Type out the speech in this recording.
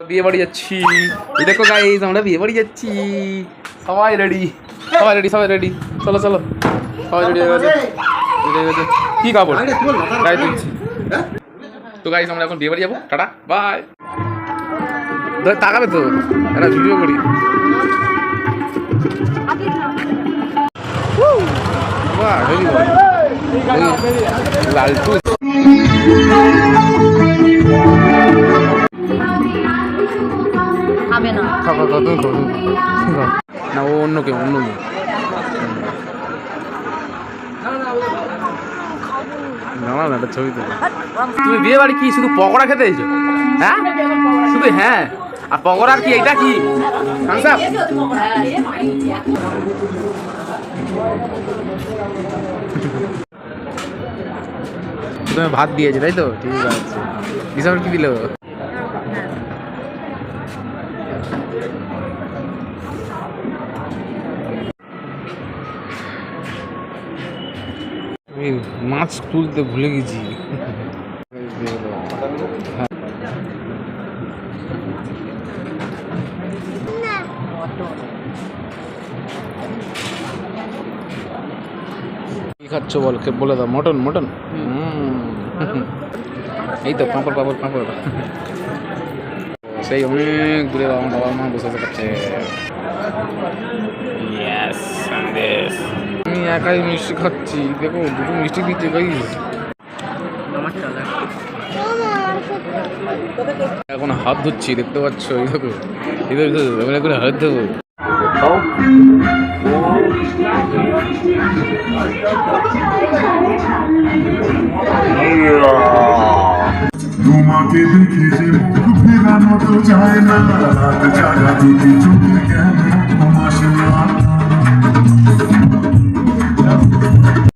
বিয়ে বাড়ি যাচ্ছি এই দেখো গাইস আমরা বিয়ে বাড়ি যাচ্ছি সবাই রেডি সবাই রেডি সবাই রেডি চলো চলো সবাই রেডি হয়ে গেছে ready হয়ে গেছে কি কাপড় গায়ে তুলছি তো গাইস আমরা এখন বিয়ে বাড়ি যাব টাটা বাই তাকাবে তো একটা ভিডিও করি লালটু খাবে না খা খা খা তুমি খাও তুমি খাও। না ও অন্য কেউ অন্য মেয়ে। না না না ছবি তো তুমি বিয়ে বাড়ি কি শুধু পকোড়া খেতে এসো হ্যাঁ? শুধু হ্যাঁ? আর পকোড়ার কি এটা কি? তুমি ভাত দিয়েছে তাই তো? ঠিক আছে। কি দিল মাছ তুলতে ভুলে গেছি। কি খাচ্ছ বল? কে বলে দাও। Mutton mutton? এই তো পাঁপড় পাঁপড় পাঁপড়। সেই অনেক দূরে আমার বাবা মা বসে বসে খাচ্ছে আমি একাই মিষ্টি খাচ্ছি দেখো দুটো মিষ্টি দিচ্ছে গাই এখন হাত ধুচ্ছি দেখতে পাচ্ছ এই দেখো এই দেখো এবার করে হাত ধোবো তোমাকে তো যায় না। যারা দিতে চোখে কেন